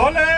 ਬੋਲੇ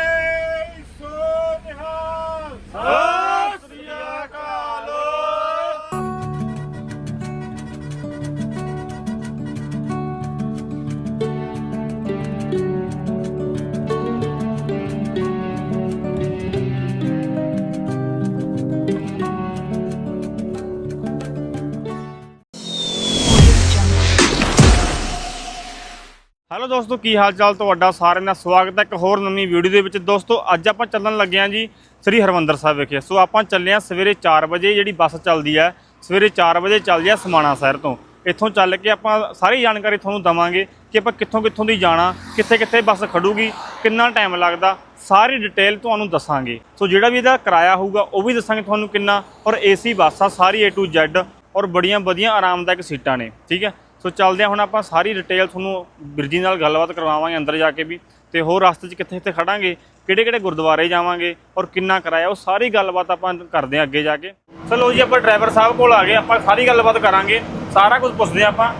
ਦੋਸਤੋ, ਕੀ ਹਾਲ ਚਾਲ ਤੁਹਾਡਾ? ਸਾਰਿਆਂ ਦਾ ਸਵਾਗਤ ਹੈ ਇੱਕ ਹੋਰ ਨਵੀਂ ਵੀਡੀਓ ਦੇ ਵਿੱਚ। ਦੋਸਤੋ, ਅੱਜ ਆਪਾਂ ਚੱਲਣ ਲੱਗੇ ਹਾਂ ਜੀ ਸ੍ਰੀ ਹਰਮੰਦਰ ਸਾਹਿਬ ਵਿਖੇ। ਸੋ ਆਪਾਂ ਚੱਲੇ ਹਾਂ ਸਵੇਰੇ 4 ਵਜੇ, ਜਿਹੜੀ ਬੱਸ ਚੱਲਦੀ ਹੈ, ਸਵੇਰੇ 4 ਵਜੇ ਚੱਲਦੀ ਹੈ ਸਮਾਣਾ ਸ਼ਹਿਰ ਤੋਂ। ਇੱਥੋਂ ਚੱਲ ਕੇ ਆਪਾਂ ਸਾਰੀ ਜਾਣਕਾਰੀ ਤੁਹਾਨੂੰ ਦਵਾਂਗੇ ਕਿ ਆਪਾਂ ਕਿੱਥੋਂ ਕਿੱਥੋਂ ਦੀ ਜਾਣਾ ਕਿੱਥੇ ਕਿੱਥੇ ਬੱਸ ਖੜੂਗੀ, ਕਿੰਨਾ ਟਾਈਮ ਲੱਗਦਾ, ਸਾਰੀ ਡਿਟੇਲ ਤੁਹਾਨੂੰ ਦੱਸਾਂਗੇ। ਸੋ ਜਿਹੜਾ ਵੀ ਇਹਦਾ ਕਿਰਾਇਆ ਹੋਊਗਾ, ਉਹ ਵੀ ਦੱਸਾਂਗੇ ਤੁਹਾਨੂੰ ਕਿੰਨਾ। ਔਰ ਏਸੀ ਬੱਸ ਆ, ਸਾਰੀ A to Z ਔਰ ਬੜੀਆਂ ਵਧੀਆ ਆਰਾਮਦਾਇਕ ਸੀਟਾਂ ਨੇ, ਠੀਕ ਹੈ? ਸੋ ਚੱਲਦੇ ਹਾਂ, ਹੁਣ ਆਪਾਂ ਸਾਰੀ ਡਿਟੇਲ ਤੁਹਾਨੂੰ ਬਿਰਜੀ ਨਾਲ ਗੱਲਬਾਤ ਕਰਵਾਵਾਂਗੇ ਅੰਦਰ ਜਾ ਕੇ ਵੀ ਤੇ ਹੋਰ ਰਸਤੇ 'ਚ ਕਿੱਥੇ ਕਿੱਥੇ ਖੜਾਂਗੇ ਕਿਹੜੇ ਕਿਹੜੇ ਗੁਰਦੁਆਰੇ ਜਾਵਾਂਗੇ ਔਰ ਕਿੰਨਾ ਕਿਰਾਇਆ, ਉਹ ਸਾਰੀ ਗੱਲਬਾਤ ਆਪਾਂ ਕਰਦੇ ਹਾਂ ਅੱਗੇ ਜਾ ਕੇ। ਚਲੋ ਜੀ, ਆਪਾਂ ਡਰਾਈਵਰ ਸਾਹਿਬ ਕੋਲ ਆ ਗਏ, ਆਪਾਂ ਸਾਰੀ ਗੱਲਬਾਤ ਕਰਾਂਗੇ, ਸਾਰਾ ਕੁਝ ਪੁੱਛਦੇ ਹਾਂ ਆਪਾਂ।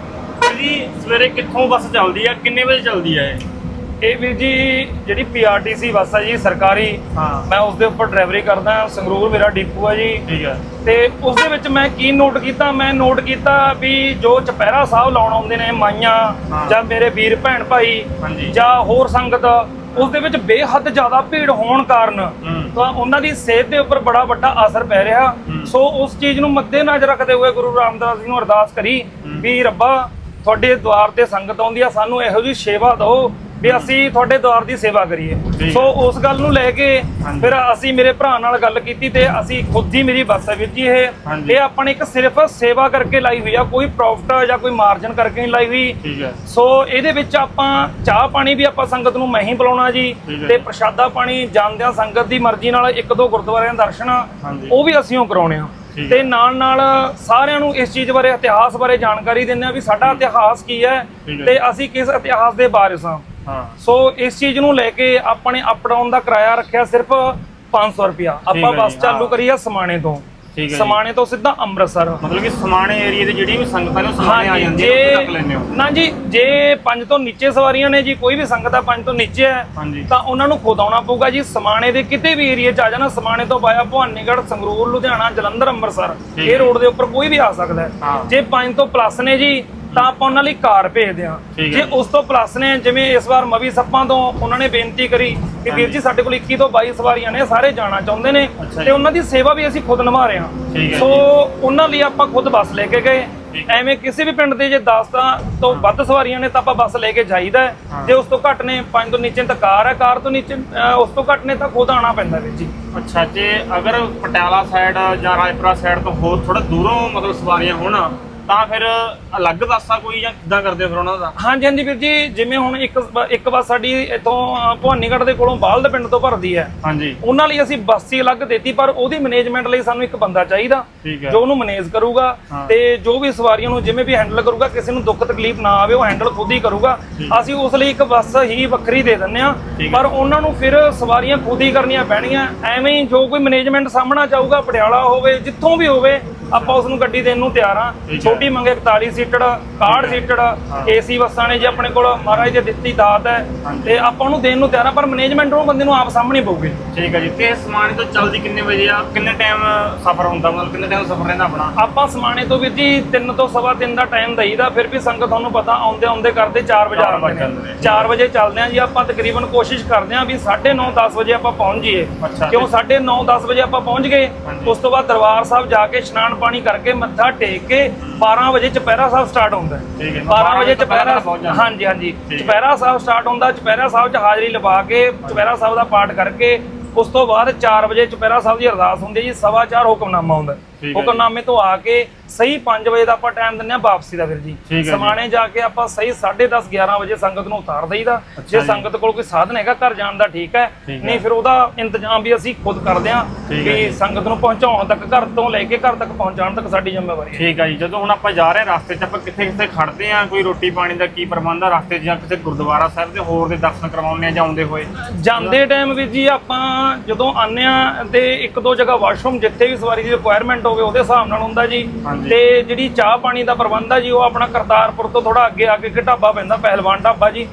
ਜੀ, ਸਵੇਰੇ ਕਿੱਥੋਂ ਬੱਸ ਚੱਲਦੀ ਆ, ਕਿੰਨੇ ਵਜੇ ਚੱਲਦੀ ਆ ਇਹ? ਇਹ ਵੀਰ ਜੀ ਜਿਹੜੀ ਪੀਆਰਟੀਸੀ ਬੱਸ ਹੈ ਜੀ ਸਰਕਾਰੀ ਹਾਂ। ਮੈਂ ਉਸ ਦੇ ਉੱਪਰ ਡਰਾਈਵਰੀ ਕਰਦਾ ਸੰਗਰੂਰ ਮੇਰਾ ਡਿਪੂ ਹੈ ਜੀ ਠੀਕ ਹੈ ਤੇ ਉਸ ਦੇ ਵਿੱਚ ਮੈਂ ਕੀ ਨੋਟ ਕੀਤਾ ਮੈਂ ਨੋਟ ਕੀਤਾ ਵੀ ਜੋ ਚਪਹਿਰਾ ਸਾਹਿਬ ਲਾਉਣ ਆਉਂਦੇ ਨੇ ਮਾਈਆਂ। ਜਾਂ ਮੇਰੇ ਵੀਰ ਭੈਣ ਭਾਈ। ਜਾਂ ਹੋਰ ਸੰਗਤ ਉਸ ਦੇ ਵਿੱਚ ਬੇਹੱਦ ਜ਼ਿਆਦਾ ਭੀੜ ਹੋਣ ਕਾਰਨ। ਤਾਂ ਉਹਨਾਂ ਦੀ ਸਿਹਤ ਦੇ ਉੱਪਰ ਬੜਾ ਵੱਡਾ ਅਸਰ ਪੈ ਰਿਹਾ। ਸੋ ਉਸ ਚੀਜ਼ ਨੂੰ ਮੱਦੇ ਨਜ਼ਰ ਰੱਖਦੇ ਹੋਏ ਗੁਰੂ ਰਾਮਦਾਸ ਜੀ ਨੂੰ ਅਰਦਾਸ ਕਰੀ ਵੀ ਰੱਬਾ ਤੁਹਾਡੇ ਦੁਆਰ ਤੇ ਸੰਗਤ ਆਉਂਦੀ ਆ ਸਾਨੂੰ ਇਹੋ ਜਿਹੀ ਸੇਵਾ ਦਿਓ ਵੀ ਅਸੀਂ ਤੁਹਾਡੇ ਦੁਆਰ ਦੀ ਸੇਵਾ ਕਰੀਏ ਸੋ ਉਸ ਗੱਲ ਨੂੰ ਲੈ ਕੇ। ਫਿਰ ਅਸੀਂ ਮੇਰੇ ਭਰਾ ਨਾਲ ਗੱਲ ਕੀਤੀ ਤੇ ਅਸੀਂ ਖੁਦ ਹੀ ਮੇਰੀ ਬੱਸ ਹੈ ਵੀਰ ਜੀ ਇਹ। ਇਹ ਆਪਾਂ ਨੇ ਇੱਕ ਸਿਰਫ ਸੇਵਾ ਕਰਕੇ ਲਾਈ ਹੋਈ ਆ ਕੋਈ ਪ੍ਰੋਫਿਟ ਜਾਂ ਕੋਈ ਮਾਰਜਨ ਕਰਕੇ ਨਹੀਂ ਲਾਈ ਹੋਈ ਸੋ ਇਹਦੇ ਵਿੱਚ ਆਪਾਂ ਚਾਹ ਪਾਣੀ ਵੀ ਆਪਾਂ ਸੰਗਤ ਨੂੰ ਮੈਂ ਹੀ ਪਿਲਾਉਣਾ ਜੀ ਤੇ। ਪ੍ਰਸ਼ਾਦਾ ਪਾਣੀ ਜਾਂਦਿਆਂ ਸੰਗਤ ਦੀ ਮਰਜ਼ੀ ਨਾਲ ਇੱਕ ਦੋ ਗੁਰਦੁਆਰਿਆਂ ਦੇ ਦਰਸ਼ਨ। ਉਹ ਵੀ ਅਸੀਂ ਉਹ ਕਰਾਉਣੇ ਆ ਤੇ ਨਾਲ ਨਾਲ ਸਾਰਿਆਂ ਨੂੰ ਇਸ ਚੀਜ਼ ਬਾਰੇ ਇਤਿਹਾਸ ਬਾਰੇ ਜਾਣਕਾਰੀ ਦਿੰਦੇ ਆ ਵੀ ਸਾਡਾ ਇਤਿਹਾਸ ਕੀ ਹੈ। ਤੇ ਅਸੀਂ ਕਿਸ ਇਤਿਹਾਸ ਦੇ ਵਾਰਿਸ ਹਾਂ ਹਾਂ ਸੋ ਇਸ ਚੀਜ਼ ਨੂੰ ਲੈ ਕੇ ਆਪਾਂ ਨੇ ਅਪ ਡਾਊਨ ਦਾ ਕਿਰਾਇਆ ਰੱਖਿਆ ਸਿਰਫ 500 ਰੁਪਿਆ ਹੈ ਆਪਾਂ ਬੱਸ ਚਾਲੂ ਹਾਂ। ਕਰੀ ਆ ਸਮਾਣੇ ਤੋਂ ਠੀਕ ਹੈ ਜੀ। ਸਮਾਣੇ ਤੋਂ ਸਿੱਧਾ ਅੰਮ੍ਰਿਤਸਰ ਮਤਲਬ ਕਿ ਸਮਾਣੇ ਏਰੀਆ ਦੇ ਜਿਹੜੀ ਵੀ ਸੰਗਤਾਂ ਨੇ ਉਹ ਸਮਾਣੇ ਆ ਜਾਂਦੀਆਂ ਨੇ ਉੱਥੇ ਤੱਕ ਲੈਂਦੇ ਹੋ ਨਾ ਜੀ ਜੇ ਪੰਜ ਤੋਂ ਨੀਚੇ ਸਵਾਰੀਆਂ ਨੇ ਜੀ ਕੋਈ ਵੀ ਸੰਗਤ ਆ ਪੰਜ ਤੋਂ ਨੀਚੇ ਹੈ ਹਾਂਜੀ ਤਾਂ ਉਹਨਾਂ ਨੂੰ ਖੁਦ ਆਉਣਾ ਪਊਗਾ ਜੀ ਸਮਾਣੇ ਦੇ ਕਿਤੇ ਵੀ ਏਰੀਆ 'ਚ ਆ ਜਾਣਾ ਸਮਾਣੇ ਤੋਂ ਬਾਇਆ ਭਵਾਨੀਗੜ੍ਹ ਸੰਗਰੂਰ ਲੁਧਿਆਣਾ ਜਲੰਧਰ ਅੰਮ੍ਰਿਤਸਰ ਠੀਕ ਇਹ ਹੈ। ਰੋਡ ਦੇ ਉੱਪਰ ਕੋਈ ਵੀ ਆ ਸਕਦਾ ਹੈ ਹਾਂ। ਜੇ ਪੰਜ ਤੋਂ ਪਲੱਸ ਨੇ ਜੀ ਤਾਂ ਆਪਾਂ ਉਹਨਾਂ ਲਈ ਕਾਰ ਭੇਜਦੇ ਹਾਂ ਜੇ। ਉਸ ਤੋਂ ਪਲੱਸ ਨੇ ਜਿਵੇਂ ਇਸ ਵਾਰ ਮਵੀ ਸੱਪਾਂ ਤੋਂ ਉਹਨਾਂ ਨੇ ਬੇਨਤੀ ਕਰੀ ਕਿ ਵੀਰ ਜੀ ਸਾਡੇ ਕੋਲ 21 ਤੋਂ 22 ਸਵਾਰੀਆਂ ਨੇ ਸਾਰੇ ਜਾਣਾ ਚਾਹੁੰਦੇ ਨੇ। ਤੇ ਉਹਨਾਂ ਦੀ ਸੇਵਾ ਵੀ ਅਸੀਂ ਖੁਦ ਨਿਭਾ ਰਹੇ ਹਾਂ ਸੋ। ਉਹਨਾਂ ਲਈ ਆਪਾਂ ਖੁਦ ਬੱਸ ਲੈ ਕੇ ਗਏ। ਐਵੇਂ ਕਿਸੇ ਵੀ ਪਿੰਡ ਦੇ ਜੇ 10 ਤਾਂ ਤੋਂ ਵੱਧ ਸਵਾਰੀਆਂ ਨੇ ਤਾਂ ਆਪਾਂ ਬੱਸ ਲੈ ਕੇ ਜਾਈਦਾ। ਜੇ ਉਸ ਤੋਂ ਘੱਟ ਨੇ 5 ਤੋਂ ਨੀਚੇ ਤਾਂ ਕਾਰ ਹੈ ਕਾਰ ਤੋਂ ਨੀਚੇ ਉਸ ਤੋਂ ਘੱਟ ਨੇ ਤਾਂ ਖੁਦ ਆਉਣਾ ਪੈਂਦਾ ਵੀਰ ਜੀ ਅੱਛਾ ਜੇ ਅਗਰ ਪਟਿਆਲਾ ਸਾਈਡ ਜਾਂ ਰਾਜਪੁਰਾ ਸਾਈਡ ਤੋਂ ਹੋਰ ਥੋੜਾ ਦੂਰੋਂ ਮਤਲਬ ਸਵਾਰੀਆਂ ਹੋਣ ਤਾਂ ਫਿਰ ਅਲੱਗ ਬੱਸਾਂ ਕੋਈ ਜਾਂ ਕਿੱਦਾਂ ਕਰਦੇ ਹੋ ਫਿਰ ਉਹਨਾਂ ਦਾ? ਹਾਂਜੀ ਹਾਂਜੀ ਵੀਰ ਜੀ ਜਿਵੇਂ ਹੁਣ ਇੱਕ ਇੱਕ ਬੱਸ ਸਾਡੀ ਇੱਥੋਂ ਭਵਾਨੀਗੜ੍ਹ ਦੇ ਕੋਲੋਂ ਬਾਲਦ ਪਿੰਡ ਤੋਂ ਭਰਦੀ ਹੈ। ਹਾਂਜੀ। ਉਹਨਾਂ ਲਈ ਅਸੀਂ ਬੱਸ ਹੀ ਅਲੱਗ ਦੇਤੀ ਪਰ ਉਹਦੀ ਮੈਨੇਜਮੈਂਟ ਲਈ ਸਾਨੂੰ ਇੱਕ ਬੰਦਾ ਚਾਹੀਦਾ ਜੋ ਉਹਨੂੰ ਮੈਨੇਜ ਕਰੂਗਾ। ਤੇ ਜੋ ਵੀ ਸਵਾਰੀਆਂ ਨੂੰ ਜਿਵੇਂ ਵੀ ਹੈਂਡਲ ਕਰੂਗਾ ਕਿਸੇ ਨੂੰ ਦੁੱਖ ਤਕਲੀਫ ਨਾ ਆਵੇ ਉਹ ਹੈਂਡਲ ਖੁਦ ਹੀ ਕਰੂਗਾ। ਅਸੀਂ ਉਸ ਲਈ ਇੱਕ ਬੱਸ ਹੀ ਵੱਖਰੀ ਦੇ ਦਿੰਨੇ ਆ। ਪਰ ਉਹਨਾਂ ਨੂੰ ਫਿਰ ਸਵਾਰੀਆਂ ਖੁਦ ਹੀ ਕਰਨੀਆਂ ਪੈਣੀਆਂ। ਐਵੇਂ ਹੀ ਜੋ ਕੋਈ ਮੈਨੇਜਮੈਂਟ ਸਾਹਮਣਾ ਚਾਹੂਗਾ ਪਟਿਆਲਾ ਹੋਵੇ ਜਿੱਥੋਂ ਵੀ ਹੋਵੇ ਆਪਾਂ ਉਸ ਨੂੰ ਗੱਡੀ ਦੇਣ ਨੂੰ ਤਿਆਰ ਆ। ਛੋਟੀ ਮੰਗੇ 41 ਸੀਟਡ 61 ਸੀਟਡ ਏਸੀ ਬੱਸਾਂ ਨੇ ਜੇ ਆਪਣੇ ਕੋਲ। ਮਹਾਰਾਜ ਦੀ ਦਿੱਤੀ ਦਾਤ ਹੈ। ਤੇ ਆਪਾਂ ਉਹਨੂੰ ਦੇਣ ਨੂੰ ਤਿਆਰ ਆ ਪਰ ਮੈਨੇਜਮੈਂਟ ਉਹ ਬੰਦੇ ਨੂੰ ਆਪ ਸਾਹਮਣੇ ਪਊਗੀ। ਠੀਕ ਹੈ ਜੀ। ਤੇ ਸਮਾਣੇ ਤੋਂ ਚੱਲਦੀ ਕਿੰਨੇ ਵਜੇ ਆ? ਕਿੰਨੇ ਟਾਈਮ ਸਫ਼ਰ ਹੁੰਦਾ? ਮਤਲਬ ਕਿੰਨੇ ਟਾਈਮ ਸਫ਼ਰ ਰਹਿੰਦਾ ਆਪਣਾ? ਆਪਾਂ ਸਮਾਣੇ ਤੋਂ ਵੀਰ ਜੀ 3 ਤੋਂ ਸਵਾ 3 ਦਾ ਟਾਈਮ ਦਈਦਾ ਫਿਰ ਵੀ ਸੰਗਤ ਤੁਹਾਨੂੰ ਪਤਾ ਆਉਂਦੇ ਆਉਂਦੇ ਕਰਦੇ 4 ਵਜੇ ਆਉਂਦੇ ਵੱਜ ਜਾਂਦੇ ਨੇ। ਨੇ 4 ਵਜੇ ਚੱਲਦੇ ਆ ਜੀ ਆਪਾਂ ਤਕਰੀਬਨ ਕੋਸ਼ਿਸ਼ ਕਰਦੇ ਆ ਵੀ 9:30 10 ਵਜੇ ਆਪਾਂ ਪਹੁੰਚ ਜਾਈਏ। ਕਿਉਂ? 9:30 10 ਵਜੇ ਆਪਾਂ ਪਹੁੰਚ ਗਏ। ਉਸ ਤੋਂ ਬਾਅਦ ਦਰਬਾਰ ਸਾਹਿਬ ਜਾ ਕੇ ਇਸ਼ਨਾਨ ਪਾਣੀ ਕਰਕੇ ਮੱਥਾ ਟੇਕ ਕੇ 12 ਵਜੇ ਚੁਪਹਿਰਾ ਸਾਹਿਬ ਸਟਾਰਟ ਹੁੰਦਾ ਠੀਕ ਹੈ 12 ਵਜੇ ਜਾਂਦੇ। ਹਾਂਜੀ ਹਾਂਜੀ। ਚੁਪਹਿਰਾ ਸਾਹਿਬ ਸਟਾਰਟ ਹੁੰਦਾ ਚੁਪਹਿਰਾ ਸਾਹਿਬ 'ਚ ਹਾਜ਼ਰੀ ਲਵਾ ਕੇ ਚੁਪਹਿਰਾ ਸਾਹਿਬ ਦਾ ਪਾਠ ਕਰਕੇ ਉਸ ਤੋਂ ਬਾਅਦ 4 ਵਜੇ ਚੁਪਹਿਰਾ ਸਾਹਿਬ ਦੀ ਅਰਦਾਸ ਹੁੰਦੀ ਹੈ ਜੀ ਸਵਾ ਚਾਰ ਹੁਕਮਨਾਮਾ ਹੁੰਦਾ। ਹੁਕਮਨਾਮੇ ਤੋਂ ਆ ਕੇ ਸਹੀ 5 ਵਜੇ ਦਾ ਆਪਾਂ ਟਾਈਮ ਦਿੰਦੇ ਆ ਵਾਪਸੀ ਦਾ ਵੀਰ ਜੀ। ਸਮਾਣੇ ਜਾ ਕੇ ਆਪਾਂ ਸਹੀ 10:30 11 ਵਜੇ ਸੰਗਤ ਨੂੰ ਉਤਾਰ ਦਈਦਾ ਜੇ। ਸੰਗਤ ਕੋਲ ਕੋਈ ਸਾਧਨ ਹੈਗਾ ਘਰ ਜਾਣ ਦਾ ਠੀਕ ਹੈ। ਨਹੀਂ ਫਿਰ ਉਹਦਾ ਇੰਤਜ਼ਾਮ ਵੀ ਅਸੀਂ ਖੁਦ ਕਰਦੇ ਆ ਵੀ ਜੀ। ਸੰਗਤ ਨੂੰ ਪਹੁੰਚਾਉਣ ਤੱਕ ਘਰ ਤੋਂ ਲੈ ਕੇ ਘਰ ਤੱਕ ਪਹੁੰਚਾਉਣ ਤੱਕ ਸਾਡੀ ਜ਼ਿੰਮੇਵਾਰੀ ਹੈ ਠੀਕ ਹੈ ਜੀ ਜਦੋਂ ਹੁਣ ਆਪਾਂ ਜਾ ਰਹੇ ਹਾਂ ਰਸਤੇ 'ਚ ਆਪਾਂ ਕਿੱਥੇ ਕਿੱਥੇ ਖੜਦੇ ਆ ਕੋਈ ਰੋਟੀ ਪਾਣੀ ਦਾ ਕੀ ਪ੍ਰਬੰਧ ਆ ਰਸਤੇ 'ਚ ਜਾਂ ਕਿਸੇ ਗੁਰਦੁਆਰਾ ਸਾਹਿਬ ਦੇ ਹੋਰ ਦੇ ਦਰਸ਼ਨ ਕਰਵਾਉਂਦੇ ਆ ਜਾਂ ਆਉਂਦੇ ਹੋਏ ਜਾਂਦੇ ਟਾਈਮ ਵੀਰ ਜੀ ਆਪਾਂ ਜਦੋਂ ਆਉਂਦੇ ਆ ਤੇ ਇੱਕ ਦੋ ਜਗ੍ਹਾ ਵਾਸ਼ਰੂਮ ਜਿੱਥੇ ਵੀ ਸਵਾਰੀ ਦੀ ਰਿਕੁਆਇਰਮੈਂਟ ਹੋ ਗਏ ਉਹਦੇ ਹਿਸਾਬ ਨਾਲ ਹੁੰਦਾ ਜੀ। ਤੇ ਜਿਹੜੀ ਚਾਹ ਪਾਣੀ ਦਾ ਪ੍ਰਬੰਧ ਆ ਜੀ ਉਹ ਆਪਣਾ ਕਰਤਾਰਪੁਰ ਤੋਂ ਥੋੜਾ ਅੱਗੇ ਆ ਕੇ ਇੱਕ ਢਾਬਾ ਪੈਂਦਾ ਪਹਿਲਵਾਨ ਢਾਬਾ ਜੀ।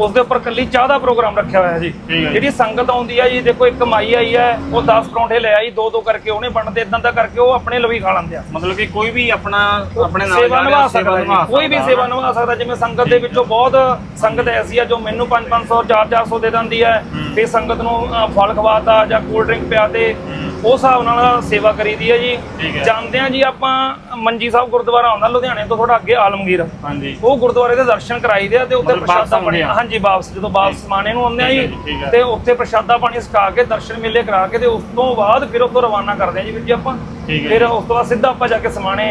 ਉਸ ਦੇ ਉੱਪਰ ਕੱਲੀ ਚਾਹ ਦਾ ਪ੍ਰੋਗਰਾਮ ਰੱਖਿਆ ਹੋਇਆ ਜੀ। ਜਿਹੜੀ ਸੰਗਤ ਆਉਂਦੀ ਆ ਜੀ ਦੇਖੋ ਇੱਕ ਮਾਈ ਆਈ ਹੈ ਉਹ 10 ਪਰੌਂਠੇ ਲੈ ਆਈ ਦੋ ਦੋ ਕਰਕੇ ਉਹਨੇ ਬਣਦੇ ਇਦਾਂ ਦਾ ਕਰਕੇ ਉਹ ਆਪਣੇ ਲਵੀ ਖਾ ਲੈਂਦੇ ਆ। ਮਤਲਬ ਕਿ ਕੋਈ ਵੀ ਆਪਣਾ ਆਪਣੇ ਨਾਲ ਸੇਵਾ ਨਿਭਾ ਸਕਦਾ ਕੋਈ ਵੀ ਸੇਵਾ ਨਿਭਾ ਸਕਦਾ ਜਿਵੇਂ ਸੰਗਤ ਦੇ ਵਿੱਚੋਂ ਬਹੁਤ ਸੰਗਤ ਐਸੀ ਆ ਜੋ ਮੈਨੂੰ 5-500 4-400 ਦੇ ਦਿੰਦੀ ਹੈ। ਤੇ ਸੰਗਤ ਨੂੰ ਫਲ ਖਵਾਤਾ ਜਾਂ ਕੋਲਡ ਡਰਿੰਕ ਪਿਆਤੇ ਉਸ ਹਿਸਾਬ ਨਾਲ ਸੇਵਾ ਕਰੀਦੀ ਹੈ ਜੀ। ਜਾਂਦੇ ਆ ਜੀ ਆਪਾਂ ਮੰਜੀ ਸਾਹਿਬ ਗੁਰਦੁਆਰਾ ਆਉਂਦਾ ਲੁਧਿਆਣੇ ਤੋਂ ਥੋੜਾ ਅੱਗੇ ਆਲਮਗੀਰ। ਹਾਂਜੀ। ਉਹ ਗੁਰਦੁਆਰੇ ਦੇ ਦਰਸ਼ਨ ਕਰਾਈਦੇ ਆ ਤੇ ਉੱਥੇ ਪ੍ਰਸ਼ਾਦਾ ਪਾਣੀ। ਹਾਂਜੀ ਵਾਪਸ ਜਦੋਂ ਵਾਪਸ ਸਮਾਣੇ ਨੂੰ ਆਉਂਦੇ ਆ ਜੀ। ਤੇ ਉੱਥੇ ਪ੍ਰਸ਼ਾਦਾ ਪਾਣੀ ਸਕਾ ਕੇ ਦਰਸ਼ਨ ਮੇਲੇ ਕਰਾ ਕੇ ਤੇ ਉਸ ਤੋਂ ਬਾਅਦ ਫਿਰ ਉੱਥੋਂ ਰਵਾਨਾ ਕਰਦੇ ਆ ਜੀ ਵੀਰ ਜੀ ਆਪਾਂ। ਫਿਰ ਉਸ ਤੋਂ ਬਾਅਦ ਸਿੱਧਾ ਆਪਾਂ ਜਾ ਕੇ ਸਮਾਣੇ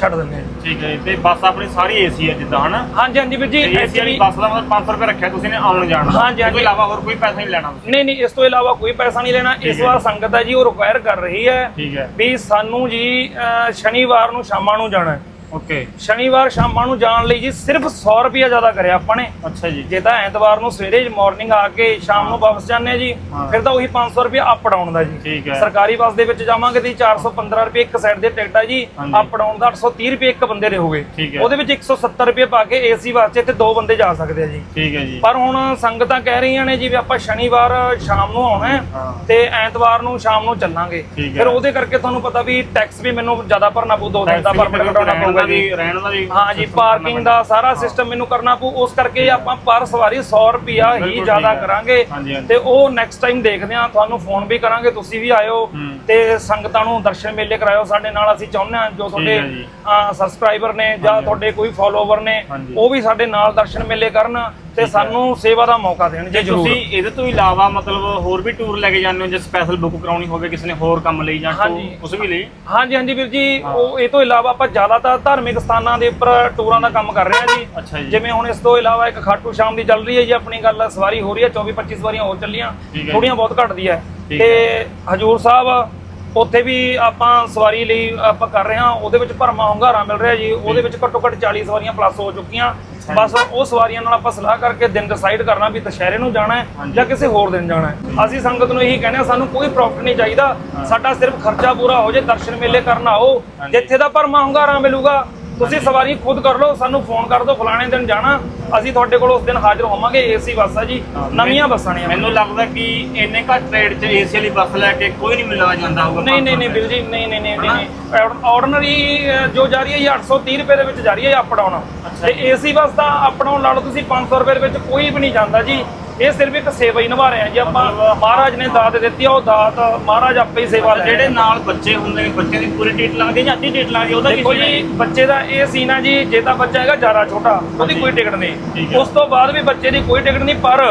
ਛੱਡ ਦਿੰਦੇ ਆ ਜੀ ਠੀਕ ਹੈ। ਤੇ ਬੱਸ ਆਪਣੀ ਸਾਰੀ ਏਸੀ ਹੈ ਜਿੱਦਾਂ ਹਨਾ ਹਾਂਜੀ ਹਾਂਜੀ ਵੀਰ ਜੀ ਏਸੀ ਵਾਲੀ ਬੱਸ ਦਾ ਮਤਲਬ 500 ਰੁਪਏ ਰੱਖਿਆ ਤੁਸੀਂ ਨੇ ਆਉਣ ਜਾਣ ਦਾ ਹਾਂਜੀ, ਤੋਂ ਹਾਂਜੀ। ਇਲਾਵਾ ਹੋਰ ਕੋਈ ਪੈਸਾ ਨਹੀਂ ਲੈਣਾ ਤੁਸੀਂ ਨਹੀਂ ਨਹੀਂ ਇਸ ਤੋਂ ਇਲਾਵਾ ਕੋਈ ਪੈਸਾ ਨਹੀਂ ਲੈਣਾ ਇਸ ਹੈ। ਵਾਰ ਸੰਗਤ ਹੈ ਜੀ ਉਹ ਰਿਕੁਆਇਰ ਕਰ ਰਹੀ ਹੈ ਠੀਕ ਹੈ ਵੀ ਸਾਨੂੰ ਜੀ ਅਹ, ਸ਼ਨੀਵਾਰ ਨੂੰ ਸ਼ਾਮਾਂ ਨੂੰ ਜਾਣਾ ਹੈ ਓਕੇ ਸ਼ਨੀਵਾਰ ਸ਼ਾਮਾਂ ਨੂੰ ਜਾਣ ਲਈ ਜੀ ਸਿਰਫ 100 ਰੁਪਿਆ ਜ਼ਿਆਦਾ ਕਰਿਆ ਆਪਾਂ ਨੇ। ਅੱਛਾ ਜੀ। ਜੇ ਤਾਂ ਐਤਵਾਰ ਨੂੰ ਸਵੇਰੇ ਮਾਰਨਿੰਗ ਆ ਕੇ ਸ਼ਾਮ ਨੂੰ ਵਾਪਸ ਜਾਂਦੇ ਆ ਜੀ। ਫਿਰ ਤਾਂ ਉਹੀ 500 ਰੁਪਏ ਅਪ ਡਾਊਨ ਦਾ ਜੀ। ਠੀਕ ਹੈ। ਸਰਕਾਰੀ ਬੱਸ ਦੇ ਵਿੱਚ ਜਾਵਾਂਗੇ ਤੇ 415 ਰੁਪਏ ਇੱਕ ਸਾਈਡ ਦੇ ਟਿਕਟ ਆ ਜੀ। ਅਪ ਡਾਊਨ ਦਾ 830 ਰੁਪਏ ਇੱਕ ਬੰਦੇ ਦੇ ਹੋਗੇ। ਉਹਦੇ ਵਿੱਚ 170 ਰੁਪਏ ਪਾ ਕੇ ਏਸੀ ਵਾਸਤੇ ਤੇ ਦੋ ਬੰਦੇ ਜਾ ਸਕਦੇ ਆ ਜੀ। ਠੀਕ ਹੈ ਜੀ। ਪਰ ਹੁਣ ਸੰਗਤਾਂ ਕਹਿ ਰਹੀਆਂ ਨੇ ਜੀ ਵੀ ਆਪਾਂ ਸ਼ਨੀਵਾਰ ਸ਼ਾਮ ਨੂੰ ਆਉਣਾ ਤੇ ਐਤਵਾਰ ਨੂੰ ਸ਼ਾਮ ਨੂੰ ਚੱਲਾਂਗੇ। ਫਿਰ ਉਹਦੇ ਕਰਕੇ ਤੁਹਾਨੂੰ ਪਤਾ ਵੀ ਟੈਕਸ ਵੀ ਮੈਨੂੰ ਜ਼ਿਆਦਾ ਭਰਨਾ ਪਊ ਦੋ ਦਿਨ ਦਾ ਪਰਮਿਟ ਕਢਾਉਣਾ ਪਊਗਾ। ਦਾ ਜੀ ਵੀ ਰਹਿਣ ਦਾ ਵੀ ਹਾਂ ਜੀ ਪਾਰਕਿੰਗ ਦਾ ਸਾਰਾ ਸਿਸਟਮ ਮੈਨੂੰ ਕਰਨਾ ਪਊ ਉਸ ਕਰਕੇ ਆਪਾਂ ਪਰ ਸਵਾਰੀ 100 ਰੁਪਿਆ ਹੀ ਬਿਲਕੁਲ ਜ਼ਿਆਦਾ ਠੀਕ ਹੈ। ਕਰਾਂਗੇ ਹਾਂਜੀ, ਹਾਂਜੀ। ਤੇ ਉਹ ਨੈਕਸਟ ਟਾਈਮ ਦੇਖਦੇ ਹਾਂ ਤੁਹਾਨੂੰ ਫੋਨ ਵੀ ਕਰਾਂਗੇ ਤੁਸੀਂ ਵੀ ਆਇਓ। ਤੇ ਸੰਗਤਾਂ ਨੂੰ ਦਰਸ਼ਨ ਮੇਲੇ ਕਰਾਇਓ ਸਾਡੇ ਨਾਲ ਅਸੀਂ ਚਾਹੁੰਦੇ ਹਾਂ ਜੋ ਤੁਹਾਡੇ ਹੈ ਜੀ। ਸਬਸਕ੍ਰਾਈਬਰ ਨੇ ਜਾਂ ਤੁਹਾਡੇ ਕੋਈ ਫਾਲੋਵਰ ਨੇ। ਉਹ ਵੀ ਸਾਡੇ ਨਾਲ ਦਰਸ਼ਨ ਮੇਲੇ ਕਰਨ ਤੇ ਸਾਨੂੰ ਸੇਵਾ ਦਾ ਮੌਕਾ ਦੇਣ ਜੀ ਜ਼ਰੂਰ। ਤੁਸੀਂ ਇਹਦੇ ਤੋਂ ਇਲਾਵਾ ਮਤਲਬ ਹੋਰ ਵੀ ਟੂਰ ਲੈ ਕੇ ਜਾਂਦੇ ਹੋ ਜੇ ਸਪੈਸ਼ਲ ਬੁੱਕ ਕਰਾਉਣੀ ਹੋਵੇ ਕਿਸੇ ਨੇ ਹੋਰ ਕੰਮ ਲਈ ਜਾਂ ਹਾਂਜੀ। ਟੂਰ ਉਸ ਵੀ ਲਈ? ਹਾਂਜੀ ਹਾਂਜੀ ਵੀਰ ਜੀ ਉਹ ਇਹ ਤੋਂ ਇਲਾਵਾ ਆਪਾਂ ਜ਼ਿਆਦਾਤਰ ਧਾਰਮਿਕ ਸਥਾਨਾਂ ਦੇ ਉੱਪਰ ਟੂਰਾਂ ਦਾ ਕੰਮ ਕਰ ਰਹੇ ਹਾਂ ਜੀ। ਅੱਛਾ ਜੀ। ਜਿਵੇਂ ਹੁਣ ਇਸ ਤੋਂ ਇਲਾਵਾ ਇੱਕ ਖਾਟੂ ਸ਼ਾਮ ਦੀ ਚੱਲ ਰਹੀ ਹੈ ਜੀ ਆਪਣੀ ਗੱਲ ਸਵਾਰੀ ਹੋ ਰਹੀ ਹੈ 24 25 ਸਵਾਰੀਆਂ ਹੋਰ ਚੱਲੀਆਂ ਠੀਕ ਹੈ ਥੋੜੀਆਂ ਬਹੁਤ ਘਟਦੀ ਹੈ। ਠੀਕ ਤੇ ਹਜੂਰ ਸਾਹਿਬ ਉੱਥੇ ਵੀ ਆਪਾਂ ਸਵਾਰੀ ਲਈ ਆਪਾਂ ਕਰ ਰਹੇ ਹਾਂ ਉਹਦੇ ਵਿੱਚ ਭਰਮਾ ਹੁੰਗਾਰਾ ਮਿਲ ਰਿਹਾ ਜੀ ਉਹਦੇ ਵਿੱਚ ਘੱਟੋ ਘੱਟ 40 ਸਵਾਰੀਆਂ ਪਲੱਸ ਹੋ ਚੁੱਕੀਆਂ। ਬਸ ਉਹ ਸਵਾਰੀਆਂ ਨਾਲ ਆਪਾਂ ਸਲਾਹ ਕਰਕੇ ਦਿਨ ਡਿਸਾਈਡ ਕਰਨਾ ਵੀ ਦੁਸ਼ਹਿਰੇ ਨੂੰ ਜਾਣਾ ਹੈ। ਜਾਂ ਕਿਸੇ ਹੋਰ ਦਿਨ ਜਾਣਾ ਹੈ। ਅਸੀਂ ਸੰਗਤ ਨੂੰ ਇਹੀ ਕਹਿੰਦੇ ਹਾਂ ਸਾਨੂੰ ਕੋਈ ਪ੍ਰੋਫਿਟ ਨਹੀਂ ਚਾਹੀਦਾ। ਸਾਡਾ ਸਿਰਫ ਖਰਚਾ ਪੂਰਾ ਹੋ ਜੇ ਦਰਸ਼ਨ ਮੇਲੇ ਕਰਨ ਆਓ। ਜਿੱਥੇ ਦਾ ਭਰਮਾ ਹੁੰਗਾਰਾ ਮਿਲੂਗਾ ਤੁਸੀਂ ਸਵਾਰੀ ਖੁਦ ਕਰ ਲਓ ਸਾਨੂੰ ਫੋਨ ਕਰ ਦਿਓ ਫਲਾਣੇ ਦਿਨ ਜਾਣਾ ਅਸੀਂ ਤੁਹਾਡੇ ਕੋਲ ਉਸ ਦਿਨ ਹਾਜ਼ਰ ਹੋਵਾਂਗੇ ਏਸੀ ਬੱਸ ਆ ਜੀ ਨਵੀਆਂ ਬੱਸਾਂ ਨੇ। ਮੈਨੂੰ ਲੱਗਦਾ ਕਿ ਇੰਨੇ ਘੱਟ ਰੇਟ 'ਚ ਏਸੀ ਵਾਲੀ ਬੱਸ ਲੈ ਕੇ ਕੋਈ ਨਹੀਂ ਮਿਲਣਾ ਜਾਂਦਾ ਹੋਊਗਾ ਨਹੀਂ ਨਹੀਂ ਨਹੀਂ ਜੀ ਨਹੀਂ ਨਹੀਂ ਨਹੀਂ ਨਹੀਂ ਆਰਡੀਨਰੀ ਜੋ ਜਾ ਰਹੀ ਹੈ ਜੀ 830 ਰੁਪਏ ਦੇ ਵਿੱਚ ਜਾ ਰਹੀ ਹੈ ਅਪ ਡਾਊਨ ਤੇ ਏਸੀ ਬੱਸ ਦਾ ਅਪ ਡਾਊਨ ਲਾ ਲਓ ਤੁਸੀਂ 500 ਰੁਪਏ ਦੇ ਵਿੱਚ ਕੋਈ ਵੀ ਨਹੀਂ ਜਾਂਦਾ ਜੀ। ਇਹ ਸਿਰਫ ਇੱਕ ਸੇਵਾ ਹੀ ਨਿਭਾ ਰਹੇ ਆ ਜੀ ਆਪਾਂ ਮਹਾਰਾਜ ਨੇ ਦਾਤ ਦਿੱਤੀ ਆ ਉਹ ਦਾਤ ਮਹਾਰਾਜ ਆਪੇ ਹੀ ਸੇਵਾ ਲੈ ਜਿਹੜੇ ਨਾਲ ਬੱਚੇ ਹੁੰਦੇ ਨੇ ਬੱਚਿਆਂ ਦੀ ਪੂਰੀ ਟੀਟ ਲੱਗਦੀ ਜਾਂ ਅੱਧੀ ਟੀਟ ਲੱਗਦੀ ਉਹਦਾ ਕੀ ਦੇਖੋ ਜੀ ਬੱਚੇ ਦਾ ਇਹ ਸੀਨ ਆ ਜੀ ਜੇ ਤਾਂ ਬੱਚਾ ਹੈਗਾ ਜ਼ਿਆਦਾ ਛੋਟਾ ਉਹਦੀ। ਕੋਈ ਟਿਕਟ ਨਹੀਂ। ਉਸ ਤੋਂ ਬਾਅਦ ਵੀ ਬੱਚੇ ਦੀ ਕੋਈ ਟਿਕਟ ਨਹੀਂ ਪਰ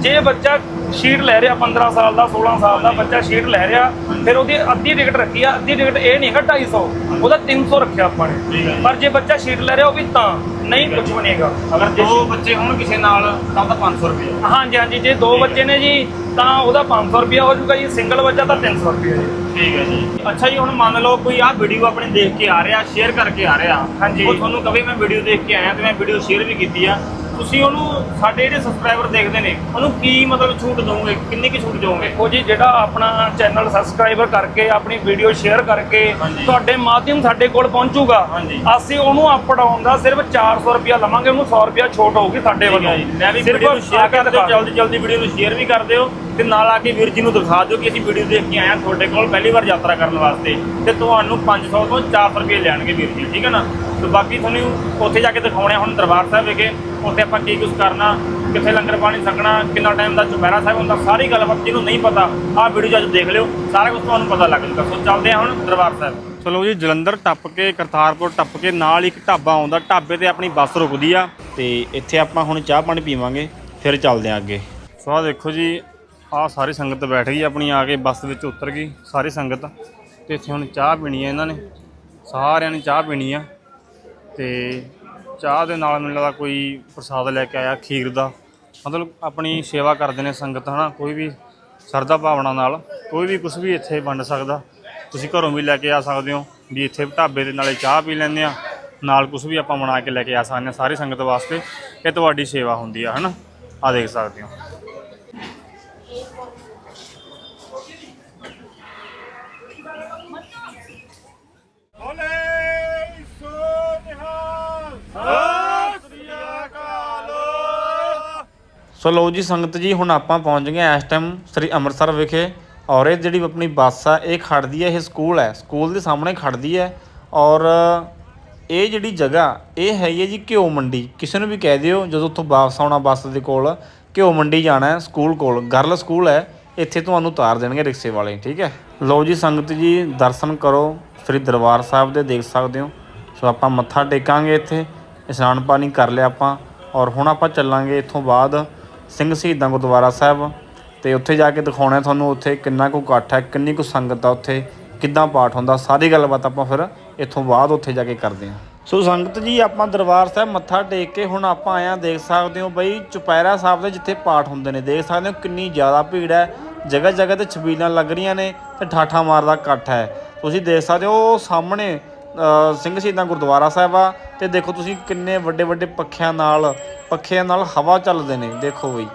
ਜੇ ਬੱਚਾ ਸ਼ੀਟ ਲੈ ਰਿਹਾ 15 ਸਾਲ ਦਾ 16 ਸਾਲ ਦਾ ਬੱਚਾ ਸ਼ੀਟ ਲੈ ਰਿਹਾ। ਫਿਰ ਉਹਦੀ ਅੱਧੀ ਟਿਕਟ ਰੱਖੀ ਆ ਅੱਧੀ ਟਿਕਟ ਇਹ ਨਹੀਂ ਹੈਗਾ 250 ਉਹਦਾ 300 ਰੱਖਿਆ ਆਪਾਂ ਨੇ। ਪਰ ਜੇ ਬੱਚਾ ਸ਼ੀਟ ਲੈ ਰਿਹਾ ਉਹ ਵੀ ਤਾਂ ਨਹੀਂ ਕੁਝ ਨਹੀਂਗਾ ਅਗਰ ਦੋ ਬੱਚੇ ਹੋਣ ਕਿਸੇ ਨਾਲ ਤਾਂ ਤਾਂ 500 ਰੁਪਏ ਹਾਂਜੀ ਹਾਂਜੀ ਜੇ ਦੋ ਬੱਚੇ ਨੇ ਜੀ ਤਾਂ ਉਹਦਾ 500 ਰੁਪਿਆ ਹੋ ਜਾਊਗਾ ਜੀ। ਸਿੰਗਲ ਬੱਚਾ ਤਾਂ 300 ਰੁਪਿਆ ਜੀ। ਠੀਕ ਹੈ ਜੀ। ਅੱਛਾ ਜੀ ਹੁਣ ਮੰਨ ਲਓ ਕੋਈ ਆਹ ਵੀਡੀਓ ਆਪਣੇ ਦੇਖ ਕੇ ਆ ਰਿਹਾ ਸ਼ੇਅਰ ਕਰਕੇ ਆ ਰਿਹਾ। ਹਾਂਜੀ। ਉਹ ਤੁਹਾਨੂੰ ਕਵੇ ਮੈਂ ਵੀਡੀਓ ਦੇਖ ਕੇ ਆਇਆ ਤੇ ਮੈਂ ਵੀਡੀਓ ਸ਼ੇਅਰ ਵੀ ਕੀਤੀ ਆ। ਤੁਸੀਂ ਉਹਨੂੰ ਸਾਡੇ ਜਿਹੜੇ ਸਬਸਕ੍ਰਾਈਬਰ ਦੇਖਦੇ ਨੇ ਉਹਨੂੰ ਕੀ ਮਤਲਬ ਛੂਟ ਦੋਗੇ ਕਿੰਨੀ ਕੀ ਛੂਟ ਦੋਗੇ ਦੇਖੋ ਜੀ ਜਿਹੜਾ ਆਪਣਾ ਚੈਨਲ ਸਬਸਕ੍ਰਾਈਬਰ ਕਰਕੇ ਆਪਣੀ ਵੀਡੀਓ ਸ਼ੇਅਰ ਕਰਕੇ ਹਾਂਜੀ। ਤੁਹਾਡੇ ਮਾਧਿਅਮ ਸਾਡੇ ਕੋਲ ਪਹੁੰਚੂਗਾ ਹਾਂਜੀ। ਅਸੀਂ ਉਹਨੂੰ ਅਪ ਡਾਊਨ ਦਾ ਸਿਰਫ 400 ਰੁਪਿਆ ਲਵਾਂਗੇ ਉਹਨੂੰ 100 ਰੁਪਿਆ ਛੋਟ ਹੋਊਗੀ ਸਾਡੇ ਠੀਕ ਹੈ ਵੱਲੋਂ। ਜੀ। ਮੈਂ ਵੀ ਸਿਰਫ ਵੀਡੀਓ ਨੂੰ ਸ਼ੇਅਰ ਕਰ ਦਿਓ। ਜਲਦੀ ਜਲਦੀ ਵੀਡੀਓ ਨੂੰ ਸ਼ੇਅਰ ਵੀ ਕਰ ਦਿਓ ਤੇ ਨਾਲ ਆ ਕੇ ਵੀਰ ਜੀ ਨੂੰ ਦਿਖਾ ਦਿਓ ਕਿ ਅਸੀਂ ਵੀਡੀਓ ਦੇਖ ਕੇ ਆਏ ਹਾਂ ਤੁਹਾਡੇ ਕੋਲ ਪਹਿਲੀ ਵਾਰ ਯਾਤਰਾ ਕਰਨ ਵਾਸਤੇ। ਤੇ ਤੁਹਾਨੂੰ 500 ਤੋਂ 400 ਰੁਪਏ ਲੈਣਗੇ ਵੀਰ ਜੀ ਠੀਕ ਹੈ ਨਾ? ਤੇ ਬਾਕੀ ਤੁਹਾਨੂੰ ਉੱਥੇ ਜਾ ਕੇ ਦਿਖਾਉਣੇ ਆ ਹੁਣ ਦਰਬਾਰ ਸਾਹਿਬ ਵਿਖੇ। ਉੱਥੇ ਆਪਾਂ ਕੀ ਕੁਝ ਕਰਨਾ, ਕਿੱਥੇ ਲੰਗਰ ਪਾਣੀ ਸਕਣਾ ਕਿੰਨਾ ਟਾਈਮ ਦਾ ਚੁਪਹਿਰਾ ਸਾਹਿਬ ਹੁੰਦਾ, ਸਾਰੀ ਗੱਲਬਾਤ ਜਿਹਨੂੰ ਨਹੀਂ ਪਤਾ, ਆਹ ਵੀਡੀਓ ਅੱਜ ਦੇਖ ਲਿਓ, ਸਾਰਾ ਕੁਝ ਤੁਹਾਨੂੰ ਪਤਾ ਲੱਗ ਜੂਗਾ ਸੋ ਚੱਲਦੇ ਹਾਂ ਹੁਣ ਦਰਬਾਰ ਸਾਹਿਬ। ਚਲੋ ਜੀ, ਜਲੰਧਰ ਟੱਪ ਕੇ, ਕਰਤਾਰਪੁਰ ਟੱਪ ਕੇ, ਨਾਲ ਇੱਕ ਢਾਬਾ ਆਉਂਦਾ, ਢਾਬੇ ਤੇ ਆਪਣੀ ਬੱਸ ਰੁਕਦੀ ਆ। ਤੇ ਇੱਥੇ ਆਪਾਂ ਹੁਣ ਚਾਹ ਪਾਣੀ ਪੀਵਾਂਗੇ, ਫਿਰ ਚੱਲਦੇ ਹਾਂ ਅੱਗੇ। ਸੋ ਆਹ ਦੇਖੋ ਜੀ, ਆਹ ਸਾਰੀ ਸੰਗਤ ਬੈਠ ਗਈ ਆਪਣੀ, ਆ ਕੇ ਬੱਸ ਵਿੱਚ ਉਤਰ ਗਈ, ਸਾਰੀ ਸੰਗਤ। ਤੇ ਇੱਥੇ ਹੁਣ ਚਾਹ ਪੀਣੀ ਆ ਇਹਨਾਂ ਨੇ, ਸਾਰਿਆਂ ਨੇ ਚਾਹ ਪੀਣੀ ਆ। ਤੇ ਚਾਹ ਦੇ ਨਾਲ ਮੈਨੂੰ ਲੱਗਦਾ ਕੋਈ ਪ੍ਰਸਾਦ ਲੈ ਕੇ ਆਇਆ ਖੀਰ ਦਾ। ਮਤਲਬ ਆਪਣੀ ਸੇਵਾ ਕਰਦੇ ਨੇ ਸੰਗਤ, ਹਨਾ? ਕੋਈ ਵੀ ਸਰਦਾ ਭਾਵਨਾ ਨਾਲ, ਕੋਈ ਵੀ ਕੁਝ ਵੀ ਇੱਥੇ ਵੰਡ ਸਕਦਾ। ਤੁਸੀਂ ਘਰੋਂ ਵੀ ਲੈ ਕੇ ਆ ਸਕਦੇ ਹੋ, ਵੀ ਇੱਥੇ ਢਾਬੇ ਦੇ ਨਾਲੇ ਚਾਹ ਪੀ ਲੈਂਦੇ ਆ ਨਾਲ ਕੁਝ ਵੀ ਆਪਾਂ ਬਣਾ ਕੇ ਲੈ ਕੇ ਆ ਸਕਦੇ ਹਾਂ ਸਾਰੀ ਸੰਗਤ ਵਾਸਤੇ, ਇਹ ਤੁਹਾਡੀ ਸੇਵਾ ਹੁੰਦੀ ਆ, ਹਨਾ? ਆ ਦੇਖ ਸਕਦੇ ਹੋ। ਸੋ ਲਓ ਜੀ, ਸੰਗਤ ਜੀ, ਹੁਣ ਆਪਾਂ ਪਹੁੰਚ ਗਏ ਹਾਂ ਇਸ ਟਾਈਮ ਸ੍ਰੀ ਅੰਮ੍ਰਿਤਸਰ ਵਿਖੇ ਔਰ ਇਹ ਜਿਹੜੀ ਆਪਣੀ ਬੱਸ ਆ, ਇਹ ਖੜਦੀ ਹੈ, ਇਹ ਸਕੂਲ ਹੈ। ਸਕੂਲ ਦੇ ਸਾਹਮਣੇ ਖੜਦੀ ਹੈ ਔਰ ਇਹ ਜਿਹੜੀ ਜਗ੍ਹਾ, ਇਹ ਹੈਗੀ ਹੈ ਜੀ ਘਿਓ ਮੰਡੀ। ਕਿਸੇ ਨੂੰ ਵੀ ਕਹਿ ਦਿਓ, ਜਦੋਂ ਉੱਥੋਂ ਵਾਪਸ ਆਉਣਾ ਬੱਸ ਦੇ ਕੋਲ, ਘਿਓ ਮੰਡੀ ਜਾਣਾ ਹੈ ਸਕੂਲ ਕੋਲ। ਗਰਲ ਸਕੂਲ ਹੈ, ਇੱਥੇ ਤੁਹਾਨੂੰ ਉਤਾਰ ਦੇਣਗੇ ਰਿਕਸ਼ੇ ਵਾਲੇ, ਠੀਕ ਹੈ? ਲਓ ਜੀ, ਸੰਗਤ ਜੀ, ਦਰਸ਼ਨ ਕਰੋ। ਸ੍ਰੀ ਦਰਬਾਰ ਸਾਹਿਬ ਦੇ ਦੇਖ ਸਕਦੇ ਹੋ। ਸੋ ਆਪਾਂ ਮੱਥਾ ਟੇਕਾਂਗੇ ਇੱਥੇ, ਇਸ਼ਨਾਨ ਪਾਣੀ ਕਰ ਲਿਆ ਆਪਾਂ ਔਰ ਹੁਣ ਆਪਾਂ ਚੱਲਾਂਗੇ ਇੱਥੋਂ ਬਾਅਦ ਸਿੰਘ ਸ਼ਹੀਦਾਂ ਗੁਰਦੁਆਰਾ ਸਾਹਿਬ ਤੇ ਉੱਥੇ ਜਾ ਕੇ ਦਿਖਾਉਣਾ ਤੁਹਾਨੂੰ ਉੱਥੇ ਕਿੰਨਾ ਕੁ ਇਕੱਠ ਹੈ, ਕਿੰਨੀ ਕੁ ਸੰਗਤ ਆ ਉੱਥੇ, ਕਿੱਦਾਂ ਪਾਠ ਹੁੰਦਾ, ਸਾਰੀ ਗੱਲਬਾਤ ਆਪਾਂ ਫਿਰ ਇੱਥੋਂ ਬਾਅਦ ਉੱਥੇ ਜਾ ਕੇ ਕਰਦੇ ਹਾਂ। ਸੋ ਸੰਗਤ ਜੀ, ਆਪਾਂ ਦਰਬਾਰ ਸਾਹਿਬ ਮੱਥਾ ਟੇਕ ਕੇ ਹੁਣ ਆਪਾਂ ਆਏ ਹਾਂ, ਦੇਖ ਸਕਦੇ ਹੋ ਬਈ ਚੁਪਹਿਰਾ ਸਾਹਿਬ ਦੇ ਜਿੱਥੇ ਪਾਠ ਹੁੰਦੇ ਨੇ, ਦੇਖ ਸਕਦੇ ਹੋ ਕਿੰਨੀ ਜ਼ਿਆਦਾ ਭੀੜ ਹੈ ਜਗ੍ਹਾ ਜਗ੍ਹਾ ਤੇ ਛਬੀਲਾਂ ਲੱਗ ਰਹੀਆਂ ਨੇ ਤੇ ਠਾਠਾ ਮਾਰਦਾ ਇਕੱਠ ਹੈ। ਤੁਸੀਂ ਦੇਖ ਸਕਦੇ ਹੋ ਉਹ ਸਾਹਮਣੇ ਸਿੰਘ ਸ਼ਹੀਦਾਂ ਗੁਰਦੁਆਰਾ ਸਾਹਿਬ ਆ, ਤੇ ਦੇਖੋ ਤੁਸੀਂ ਕਿੰਨੇ ਵੱਡੇ ਵੱਡੇ ਪੱਖਿਆਂ ਨਾਲ ਪੱਖਿਆਂ ਨਾਲ ਹਵਾ ਚੱਲਦੇ ਨੇ, ਦੇਖੋ ਬਈ।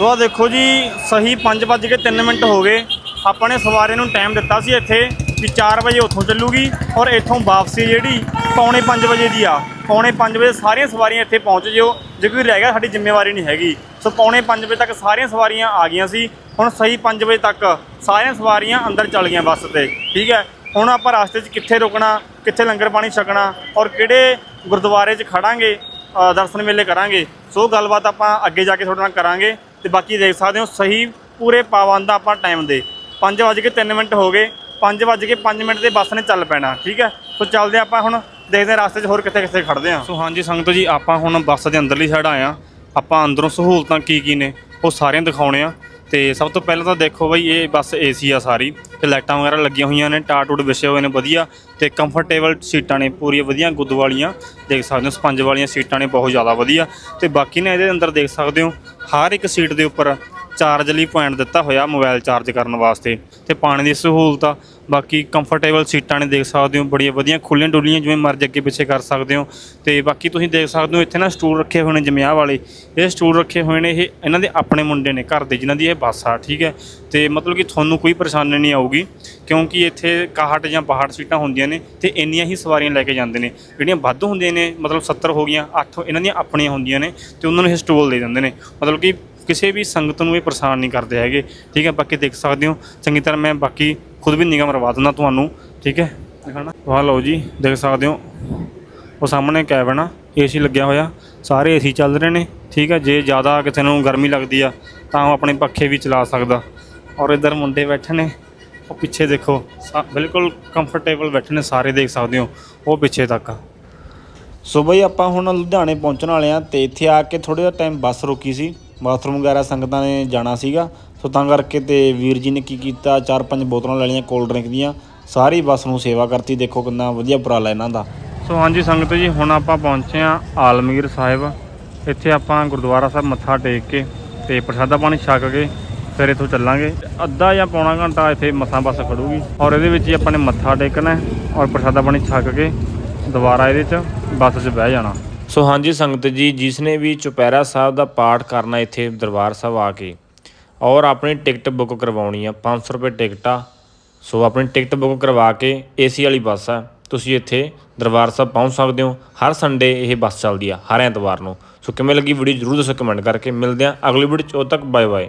ਸੋ ਆ ਦੇਖੋ ਜੀ, ਸਹੀ 5:03 ਮਿੰਟ ਹੋ ਗਏ। ਆਪਾਂ ਨੇ ਸਵਾਰੇ ਨੂੰ ਟਾਈਮ ਦਿੱਤਾ ਸੀ ਇੱਥੇ ਵੀ 4 ਵਜੇ ਉੱਥੋਂ ਚੱਲੂਗੀ ਔਰ ਇੱਥੋਂ ਵਾਪਸੀ ਜਿਹੜੀ ਪੌਣੇ 5 ਵਜੇ ਦੀ ਆ। ਪੌਣੇ 5 ਵਜੇ ਸਾਰੀਆਂ ਸਵਾਰੀਆਂ ਇੱਥੇ ਪਹੁੰਚ ਜਿਓ, ਜੇ ਕੋਈ ਰਹਿ ਗਿਆ ਸਾਡੀ ਜ਼ਿੰਮੇਵਾਰੀ ਨਹੀਂ ਹੈਗੀ। ਸੋ ਪੌਣੇ 5 ਵਜੇ ਤੱਕ ਸਾਰੀਆਂ ਸਵਾਰੀਆਂ ਆ ਗਈਆਂ ਸੀ। ਹੁਣ ਸਹੀ 5 ਵਜੇ ਤੱਕ ਸਾਰੀਆਂ ਸਵਾਰੀਆਂ ਅੰਦਰ ਚੱਲ ਗਈਆਂ ਬੱਸ ਤੇ, ਠੀਕ ਹੈ? ਹੁਣ ਆਪਾਂ ਰਸਤੇ 'ਚ ਕਿੱਥੇ ਰੁਕਣਾ, ਕਿੱਥੇ ਲੰਗਰ ਪਾਣੀ ਛਕਣਾ ਔਰ ਕਿਹੜੇ ਗੁਰਦੁਆਰੇ 'ਚ ਖੜਾਂਗੇ ਦਰਸ਼ਨ ਮੇਲੇ ਕਰਾਂਗੇ। ਸੋ ਗੱਲਬਾਤ ਆਪਾਂ ਅੱਗੇ ਜਾ ਕੇ ਤੁਹਾਡੇ ਨਾਲ ਕਰਾਂਗੇ। ਤੇ ਬਾਕੀ ਦੇਖ ਸਕਦੇ ਹੋ, ਸਹੀ ਪੂਰੇ ਪਾਬੰਦ ਆਪਾਂ ਟਾਈਮ ਦੇ। 5:03 ਮਿੰਟ ਹੋ ਗਏ 5:05 ਮਿੰਟ ਦੇ ਬੱਸ ਨੇ ਚੱਲ ਪੈਣਾ, ਠੀਕ ਹੈ? ਸੋ ਚੱਲਦੇ ਹਾਂ ਆਪਾਂ ਹੁਣ, ਦੇਖਦੇ ਹਾਂ ਰਸਤੇ 'ਚ ਹੋਰ ਕਿੱਥੇ ਕਿੱਥੇ ਖੜਦੇ ਹਾਂ। ਸੋ ਹਾਂਜੀ ਸੰਗਤ ਜੀ, ਆਪਾਂ ਹੁਣ ਬੱਸ ਦੇ ਅੰਦਰਲੀ ਸਾਈਡ ਆਏ ਆ ਆਪਾਂ ਅੰਦਰੋਂ ਸਹੂਲਤਾਂ ਕੀ ਕੀ ਨੇ, ਉਹ ਸਾਰੀਆਂ ਦਿਖਾਉਣੇ ਆ ਤੇ ਸਭ ਤੋਂ ਪਹਿਲਾਂ ਤਾਂ ਦੇਖੋ ਬਈ ਇਹ ਬੱਸ ਏਸੀ ਆ ਸਾਰੀ, ਤੇ ਲਾਈਟਾਂ ਵਗੈਰਾ ਲੱਗੀਆਂ ਹੋਈਆਂ ਨੇ, ਟਾਟ ਟੂਟ ਵਿਛੇ ਹੋਏ ਨੇ ਵਧੀਆ, ਤੇ ਕੰਫਰਟੇਬਲ ਸੀਟਾਂ ਨੇ ਪੂਰੀਆਂ ਵਧੀਆ, ਗੁੱਦ ਵਾਲੀਆਂ, ਦੇਖ ਸਕਦੇ ਹੋ ਸਪੰਜ ਵਾਲੀਆਂ ਸੀਟਾਂ ਨੇ ਬਹੁਤ ਜ਼ਿਆਦਾ ਵਧੀਆ, ਤੇ ਬਾਕੀ ਨੇ ਇਹਦੇ ਅੰਦਰ ਦੇਖ ਸਕਦੇ ਹੋ, ਹਰ ਇੱਕ ਸੀਟ ਦੇ ਉੱਪਰ ਚਾਰਜ ਲਈ ਪੁਆਇੰਟ ਦਿੱਤਾ ਹੋਇਆ ਮੋਬਾਈਲ ਚਾਰਜ ਕਰਨ ਵਾਸਤੇ ਤੇ ਪਾਣੀ ਦੀ ਸਹੂਲਤ ਆ। ਬਾਕੀ ਕੰਫਰਟੇਬਲ ਸੀਟਾਂ ਨੇ ਦੇਖ ਸਕਦੇ ਹੋ, ਬੜੀਆਂ ਵਧੀਆ ਖੁੱਲੀਆਂ ਡੁੱਲੀਆਂ ਜਿਵੇਂ ਮਰਜ਼ੀ ਅੱਗੇ ਪਿੱਛੇ ਕਰ ਸਕਦੇ ਹੋ। ਤੇ ਬਾਕੀ ਤੁਸੀਂ ਦੇਖ ਸਕਦੇ ਹੋ, ਇੱਥੇ ਨਾ ਸਟੂਲ ਰੱਖੇ ਹੋਏ ਨੇ ਜਿਵੇਂ ਆਹ ਵਾਲੇ। ਇਹ ਸਟੂਲ ਰੱਖੇ ਹੋਏ ਨੇ, ਇਹ ਇਹਨਾਂ ਦੇ ਆਪਣੇ ਮੁੰਡੇ ਨੇ, ਘਰ ਦੇ, ਜਿਨ੍ਹਾਂ ਦੀ ਇਹ ਬੱਸ ਆ, ਠੀਕ ਹੈ। ਤੇ ਮਤਲਬ ਕਿ ਤੁਹਾਨੂੰ ਕੋਈ ਪਰੇਸ਼ਾਨੀ ਨਹੀਂ ਆਊਗੀ, ਕਿਉਂਕਿ ਇੱਥੇ 61 ਜਾਂ 62 ਸੀਟਾਂ ਹੁੰਦੀਆਂ ਨੇ ਤੇ ਇੰਨੀਆਂ ਹੀ ਸਵਾਰੀਆਂ ਲੈ ਕੇ ਜਾਂਦੇ ਨੇ। ਜਿਹੜੀਆਂ ਵੱਧ ਹੁੰਦੀਆਂ ਨੇ, ਮਤਲਬ 70 ਹੋ ਗਈਆਂ 8 ਇਹਨਾਂ ਦੀਆਂ ਆਪਣੀਆਂ ਹੁੰਦੀਆਂ ਨੇ ਤੇ ਉਹਨਾਂ ਨੂੰ ਇਹ ਸਟੂਲ ਦੇ ਦਿੰਦੇ ਨੇ। ਮਤਲਬ ਕਿ ਕਿਸੇ ਵੀ ਸੰਗਤ ਨੂੰ ਇਹ ਪਰੇਸ਼ਾਨ ਨਹੀਂ ਕਰਦੇ ਹੈਗੇ। ਠੀਕ ਹੈ, ਬਾਕੀ ਦੇਖ ਸਕਦੇ ਹੋ। ਚੰਗੀ ਤਰ੍ਹਾਂ ਮੈਂ ਬਾਕੀ ਖੁਦ ਵੀ ਨਿਗਾਹ ਮਰਵਾ ਦਿੰਦਾ ਤੁਹਾਨੂੰ। ਠੀਕ ਹੈ ਦਿਖਾਣਾ ਵਾਹ ਲਓ ਜੀ, ਦੇਖ ਸਕਦੇ ਹੋ। ਉਹ ਸਾਹਮਣੇ ਕੈਬਨ ਆ ਏਸੀ ਲੱਗਿਆ ਹੋਇਆ। ਸਾਰੇ ਏਸੀ ਚੱਲ ਰਹੇ ਨੇ। ਠੀਕ ਹੈ, ਜੇ ਜ਼ਿਆਦਾ ਕਿਸੇ ਨੂੰ ਗਰਮੀ ਲੱਗਦੀ ਆ, ਤਾਂ ਉਹ ਆਪਣੇ ਪੱਖੇ ਵੀ ਚਲਾ ਸਕਦਾ। ਔਰ ਇੱਧਰ ਮੁੰਡੇ ਬੈਠੇ ਨੇ। ਉਹ ਪਿੱਛੇ ਦੇਖੋ, ਸਾ- ਬਿਲਕੁਲ ਕੰਫਰਟੇਬਲ ਬੈਠੇ ਨੇ, ਸਾਰੇ ਦੇਖ ਸਕਦੇ ਹੋ। ਉਹ ਪਿੱਛੇ ਤੱਕ ਸੋ ਬਈ ਆਪਾਂ ਹੁਣ ਲੁਧਿਆਣੇ ਪਹੁੰਚਣ ਵਾਲੇ ਆ ਤੇ ਇੱਥੇ ਆ ਕੇ ਥੋੜਾ ਜਿਹਾ ਟਾਈਮ ਬੱਸ ਰੁਕੀ ਸੀ। ਬਾਥਰੂਮ ਵਗੈਰਾ ਸੰਗਤਾਂ ਨੇ ਜਾਣਾ ਸੀਗਾ। ਸੋ ਤਾਂ ਕਰਕੇ ਤੇ ਵੀਰ ਜੀ ਨੇ ਕੀ ਕੀਤਾ, ਚਾਰ ਪੰਜ ਬੋਤਲਾਂ ਲੈ ਲਈਆਂ ਕੋਲਡ ਡਰਿੰਕ ਦੀਆਂ। ਸਾਰੀ ਬੱਸ ਨੂੰ ਸੇਵਾ ਕਰਤੀ, ਦੇਖੋ ਕਿੰਨਾ ਵਧੀਆ ਉਪਰਾਲਾ ਇਹਨਾਂ ਦਾ। ਸੋ ਹਾਂਜੀ ਸੰਗਤ ਜੀ, ਹੁਣ ਆਪਾਂ ਪਹੁੰਚੇ ਆ ਆਲਮਗੀਰ ਸਾਹਿਬ। ਇੱਥੇ ਆਪਾਂ ਗੁਰਦੁਆਰਾ ਸਾਹਿਬ ਮੱਥਾ ਟੇਕ ਕੇ ਤੇ ਪ੍ਰਸ਼ਾਦਾ ਪਾਣੀ ਛਕ ਕੇ ਫਿਰ ਇੱਥੋਂ ਚੱਲਾਂਗੇ। ਅੱਧਾ ਜਾਂ ਪੌਣਾ ਘੰਟਾ ਇੱਥੇ ਮੱਥਾ ਬੱਸ ਖੜੂਗੀ ਔਰ ਇਹਦੇ ਵਿੱਚ ਹੀ ਆਪਾਂ ਨੇ ਮੱਥਾ ਟੇਕਣਾ ਔਰ ਪ੍ਰਸ਼ਾਦਾ ਪਾਣੀ ਛਕ ਕੇ ਦੁਬਾਰਾ ਇਹਦੇ 'ਚ ਬੱਸ 'ਚ ਬਹਿ ਜਾਣਾ। ਸੋ ਹਾਂਜੀ ਸੰਗਤ ਜੀ ਜਿਸ ਨੇ ਵੀ ਚੁਪਹਿਰਾ ਸਾਹਿਬ ਦਾ ਪਾਠ ਕਰਨਾ ਇੱਥੇ ਦਰਬਾਰ ਸਾਹਿਬ ਆ ਕੇ, ਔਰ ਆਪਣੀ ਟਿਕਟ ਬੁੱਕ ਕਰਵਾਉਣੀ ਆ 500 ਰੁਪਏ ਟਿਕਟ ਆ ਸੋ ਆਪਣੀ ਟਿਕਟ ਬੁੱਕ ਕਰਵਾ ਕੇ ਏਸੀ ਵਾਲੀ ਬੱਸ ਆ, ਤੁਸੀਂ ਇੱਥੇ ਦਰਬਾਰ ਸਾਹਿਬ ਪਹੁੰਚ ਸਕਦੇ ਹੋ। ਹਰ ਸੰਡੇ ਇਹ ਬੱਸ ਚੱਲਦੀ ਆ, ਹਰ ਐਤਵਾਰ ਨੂੰ। ਸੋ ਕਿਵੇਂ ਲੱਗੀ ਵੀਡੀਓ ਜਰੂਰ ਦੱਸੋ ਕਮੈਂਟ ਕਰਕੇ, ਮਿਲਦੇ ਆ ਅਗਲੀ ਵੀਡੀਓ ਚ, ਉਦੋਂ ਤੱਕ ਬਾਏ ਬਾਏ